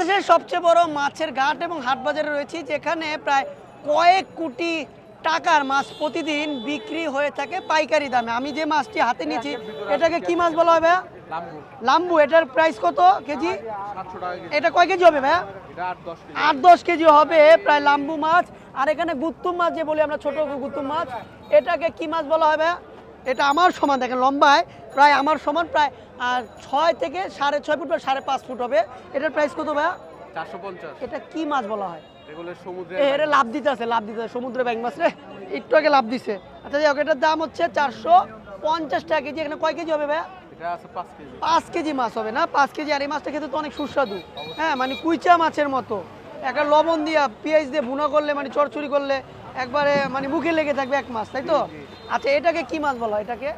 দেশের সবচেয়ে বড় মাছের ঘাট এবং হাট বাজারে রয়েছে, যেখানে প্রায় কয়েক কোটি টাকার মাছ প্রতিদিন বিক্রি হয়ে থাকে পাইকারি দামে। আমি যে মাছটি হাতে নিয়েছি, এটাকে কি মাছ বলা হবে লাম্বু। এটার প্রাইস কত কেজি? এটা কয় কেজি হবে ভাইয়া? আট দশ কেজি হবে, প্রায় লাম্বু মাছ। আর এখানে গুত্তুম মাছ যে বলি আমরা, ছোট গুত্তুম মাছ, এটাকে কি মাছ বলা হবে এটা আমার সমান দেখেন লম্বায় প্রায় আমার সমান প্রায় আর ছয় থেকে সাড়ে ছয় ফুট বা সাড়ে পাঁচ ফুট হবে। এটার প্রাইস কত ভাইয়া? চারশো পঞ্চাশ। এটা কি মাছ বলা হয়? সমুদ্রে লাভ দিতে আছে লাভ দিতে আছে সমুদ্রে ব্যাং মাছ রে একটু আগে লাভ দিছে। আচ্ছা যাই হোক এটার দাম হচ্ছে চারশো পঞ্চাশ টাকা কেজি এখানে কয় কেজি হবে ভাইয়া? পাঁচ কেজি। পাঁচ কেজি মাছ হবে না? পাঁচ কেজি আর এই মাছটা খেতে তো অনেক সুস্বাদু। হ্যাঁ মানে কুইচা মাছের মতো। একটা লবণ দিয়া পেঁয়াজ দিয়ে ভুনা করলে মানে চড়চড়ি করলে একবারে মানে মুখে লেগে থাকবে এক মাছ তাই তো? আচ্ছা এটাকে কি মাছ বলা হয়? এটাকে?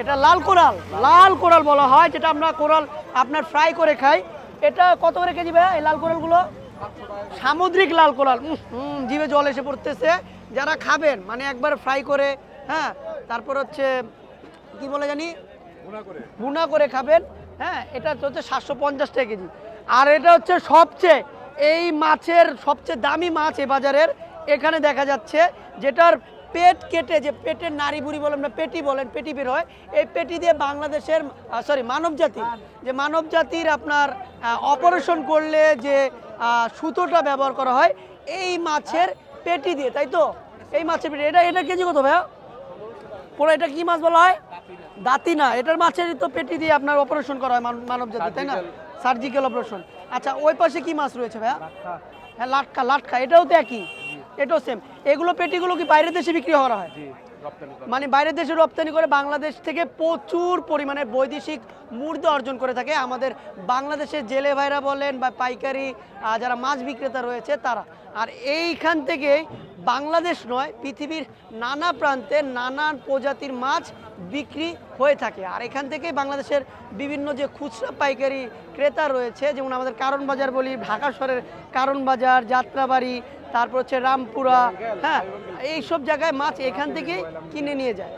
এটা লাল কোরাল। লাল কোরাল বলা হয় যেটা আমরা কোরাল আপনার ফ্রাই করে খাই। এটা কত করে কেজি ভাই এই লাল কোরালগুলো? সামুদ্রিক লাল কোরাল। হুম জিভে জল এসে পড়তেছে। যারা খাবেন মানে একবার ফ্রাই করে হ্যাঁ তারপর হচ্ছে কি বলে জানি? ভুনা করে খাবেন হ্যাঁ এটা হচ্ছে সাতশো পঞ্চাশ টাকা কেজি। আর এটা হচ্ছে সবচেয়ে এই মাছের সবচেয়ে দামি মাছ এ বাজারের এখানে দেখা যাচ্ছে যেটার পেট কেটে যে পেটের নাড়ি বুড়ি বলেন না পেটি বলেন পেটি বের হয় এই পেটি দিয়ে বাংলাদেশের সরি মানব জাতি যে মানব জাতির আপনার অপারেশন করলে যে সুতোটা ব্যবহার করা হয় এই মাছের পেটি দিয়ে তাই তো? এই মাছের পেটি এটা এটা কেজি কত ভাইয়া? পুরো এটা কি মাছ বলা হয়? দাঁতি না এটার মাছের তো পেটি দিয়ে আপনার অপারেশন করা হয় মানব জাতি তাই না? সার্জিক্যাল অপারেশন আচ্ছা ওই পাশে কি মাছ রয়েছে ভাইয়া? হ্যাঁ লাটকা লাটকা এটাও তো একই? এটাও সেম এগুলো পেটিগুলো কি বাইরের দেশে বিক্রি করা হয়। মানে বাইরের দেশে রপ্তানি করে বাংলাদেশ থেকে প্রচুর পরিমাণে বৈদেশিক মুদ্রা অর্জন করে থাকে আমাদের বাংলাদেশের জেলে ভাইরা বলেন বা পাইকারি যারা মাছ বিক্রেতা রয়েছে তারা। আর এইখান থেকে বাংলাদেশ নয়, পৃথিবীর নানা প্রান্তে নানান প্রজাতির মাছ বিক্রি হয়ে থাকে। আর এখান থেকেই বাংলাদেশের বিভিন্ন যে খুচরা পাইকারি ক্রেতা রয়েছে, যেমন আমাদের কারণ বাজার বলি, ঢাকা শহরের কারণ বাজার, যাত্রাবাড়ি, তারপর হচ্ছে রামপুরা হ্যাঁ এইসব জায়গায় মাছ এখান থেকেই কিনে নিয়ে যায়।